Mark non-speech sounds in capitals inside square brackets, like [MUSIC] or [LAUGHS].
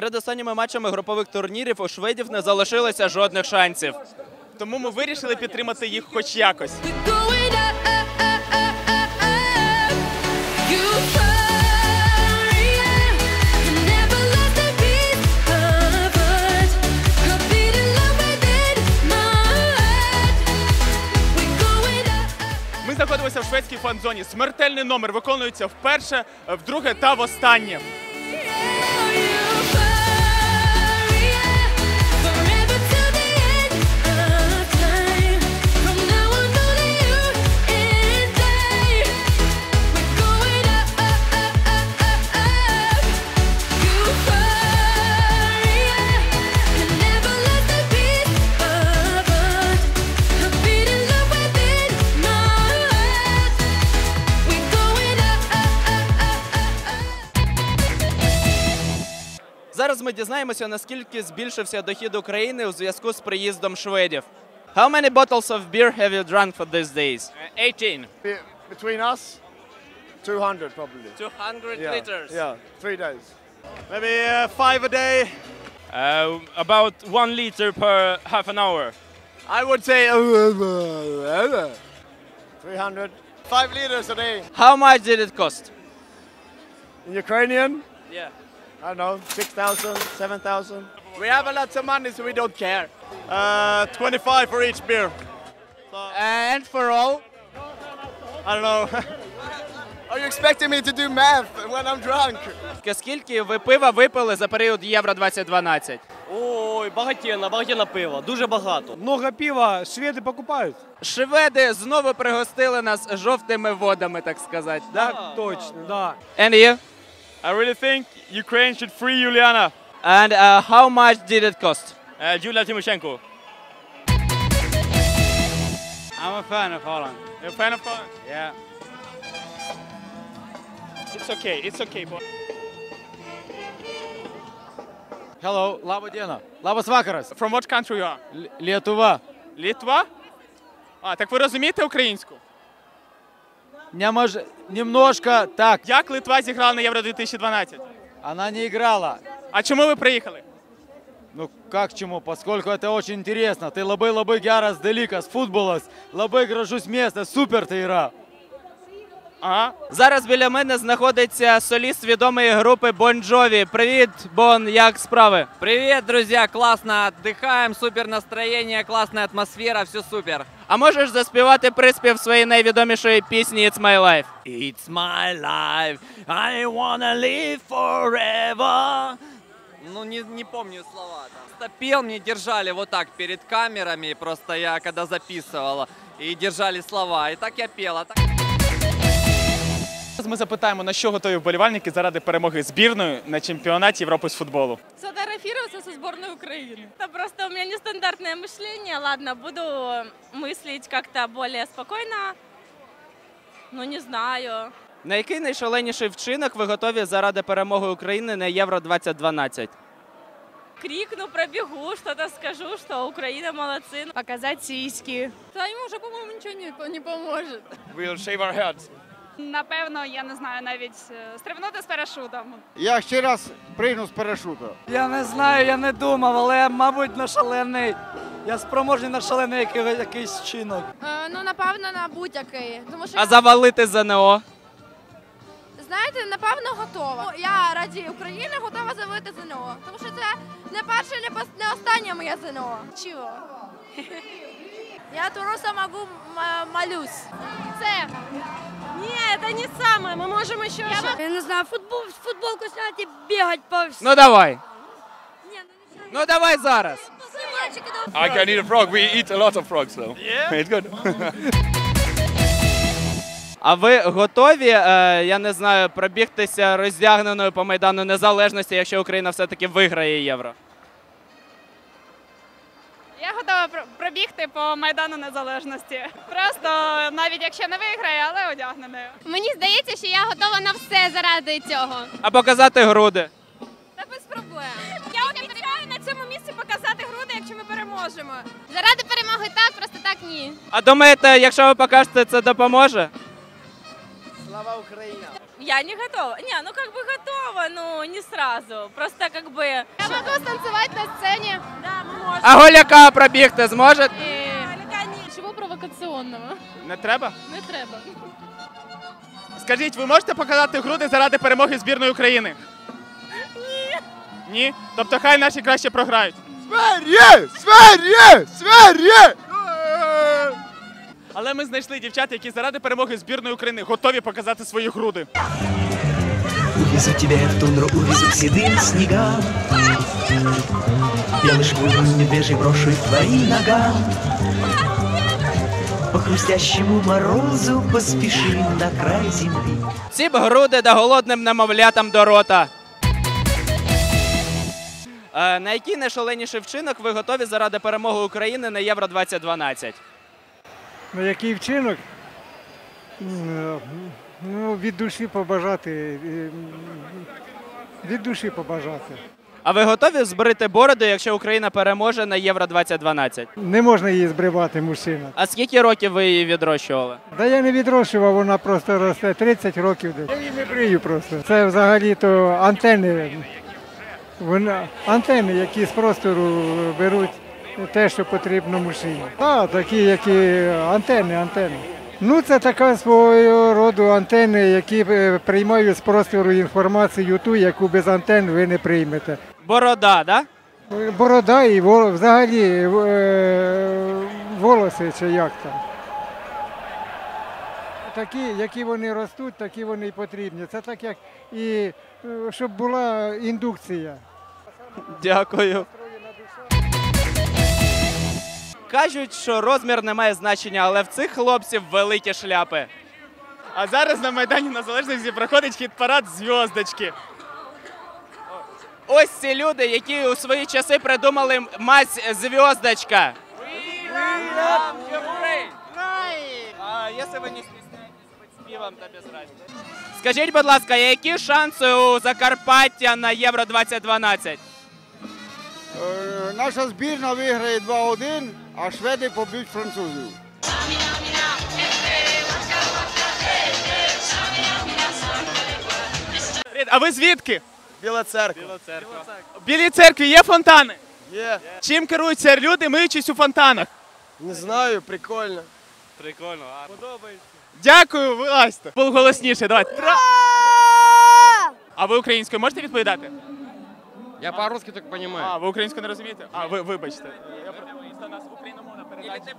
Перед останніми матчами групових турнірів у шведів не залишилося жодних шансів. Тому ми вирішили підтримати їх хоч якось. Ми знаходимося в шведській фан-зоні. Смертельний номер виконується вперше, вдруге та востаннє. Зараз ми дізнаємося, наскільки збільшився дохід України у зв'язку з приїздом шведів. How many bottles of beer have you drunk for these days? 18. Be- Between us, 200 probably. 200 Yeah, liters. Yeah, three days. Maybe uh, five a day. Uh, about one liter per half an hour. I would say 300. Five liters a day. How much did it cost? In Ukrainian, Yeah. I don't know, 6,000, 7,000. We have a lot of money, so we don't care. Uh, 25 for each beer. And for all? I don't know. [LAUGHS] Are you expecting me to do math when I'm drunk? Скільки ви пива випили за період Євро 2012? Ой, багатєнна, багатєнна пива, дуже багато. Много пива шведы покупают. Шведи знову пригостили нас жовтими водами, так сказати. Да, точно, да. And you? I really think Ukraine should free Juliana. And uh, how much did it cost? Uh, Julia Timoshenko. I'm a fan of Holland. You're a fan of Holland? Yeah. It's okay, it's okay. boy. Hello, laba diena. Labas vakaras. From what country you are? L- Lietuva. Літва? А, так ви розумієте українську? Немож... Немножко так. Як Литва зіграла на Євро 2012? Она не играла. А чому ви приїхали? Ну как чему? Поскольку это очень интересно. Ты лабы лабы гярас деликас, футболас, лабы гражусь место, супер ты игра. Ага. Зараз біля мене знаходиться соліст відомої групи Bon Jovi. Привіт, Бон, як справи? Привет, друзья, классно отдыхаем, супер настроение, классная атмосфера, все супер. А можеш заспівати приспів своєї найвідомішої пісні It's My Life? It's my life, I wanna live forever. Ну, не, не помню слова там. Стопел мне держали вот так перед камерами, просто я когда записывала, и держали слова, и так я пела. Так... Зараз ми запитаємо, на що готові вболівальники заради перемоги збірної на чемпіонаті Європи з футболу. Сфотографироваться со сборной Украины. Это просто у меня нестандартное мышление. Ладно, буду мыслить как-то более спокойно. Ну, не знаю. На який найшаленіший вчинок ви готові заради перемоги України на Євро 2012? Крикну, пробегу, что-то скажу, что Украина молодцы. Показать сиськи. Да ему уже, по-моему, ничего не, не поможет. We'll shave our heads. Напевно, я не знаю, навіть стрибнути з парашутом. Я ще раз пригну з парашуту. Я не знаю, я не думав, але мабуть на шалений. Я спроможний на шалений який- якийсь чинок. ну, напевно, на будь-який. Тому що, А завалити ЗНО? знаєте, напевно, готова. Я раді України готова завити ЗНО. Тому що це не перше, не, пос- не останнє моє ЗНО. Чого? Я туруса могу малюсь. Це. Ні, це не саме. Ми можемо ще... Я не знаю, футбол, футболку снять и бегать по всему. Ну давай. Не, ну Ну давай зараз. I can eat a frog. We eat a lot of frogs, though. Yeah? It's good. [LAUGHS] А ви готові, е, я не знаю, пробігтися роздягненою по Майдану Незалежності, якщо Україна все-таки виграє євро? Я готова пробігти по Майдану Незалежності. Просто навіть якщо не виграє, але одягненою. Мені здається, що я готова на все заради цього. А показати груди? Та без проблем. Я обіцяю на цьому місці показати груди, якщо ми переможемо. Заради перемоги так, просто так ні. А думаєте, якщо ви покажете, це допоможе? Слава Україна! Я не готова. Не, ну как бы готова, но не сразу. Просто как бы... Я могу станцевать на сцене. Да, мы можем. А голяка пробігти зможете? Чего провокационного? Не треба? Не треба. Скажіть, ви можете показати груди заради перемоги збірної України? Ні. Ні? Тобто хай наші краще програють. Сверє! Сверє! Сверє! Але ми знайшли дівчат, які заради перемоги збірної України готові показати свої груди. Увезу тебя в тундру, увезу к седым снегам. Белый шкуру медвежий брошу к твоим ногам. По хрустящему морозу поспешим на край земли. Ці б груди да голодним немовлятам до рота. Е, на який найшаленіший вчинок ви готові заради перемоги України на Євро 2012? На який вчинок? Ну, від душі побажати. Від душі побажати. А ви готові збрити бороду, якщо Україна переможе на Євро 2012? Не можна її збривати, мужчина. А скільки років ви її відрощували? Да я не відрощував, вона просто росте 30 років десь. Я її не брию просто. Це взагалі-то антени. Вона, антени, які з простору беруть те, що потрібно мужчині. Так, такі, які антени, антени. Ну, це така свого роду антени, які е, приймають з простору інформацію ту, яку без антен ви не приймете. Борода, да? Борода і взагалі е, волоси чи як там. Такі, які вони ростуть, такі вони і потрібні. Це так як і е, щоб була індукція. Дякую. Кажуть, що розмір не має значення, але в цих хлопців великі шляпи. А зараз на Майдані Незалежності проходить хіт-парад зв'язочки. Ось ці люди, які у свої часи придумали мазь зв'язочка. А якщо ви не співом, то без разниці. Скажіть, будь ласка, які шанси у Закарпаття на Євро 2012? Е, Наша збірна виграє 2-1, а шведи поб'ють французів. А ви звідки? Біла церква. В Білій церкві є фонтани? Є. Чим керуються люди, миючись у фонтанах? Не знаю, прикольно. Прикольно, а Дякую, вилазьте. Було голосніше, давайте. А ви українською можете відповідати? Я по-русски так понимаю. А, ви українську не розумієте? А, ви вибачте. Я про- нас україномовна передача.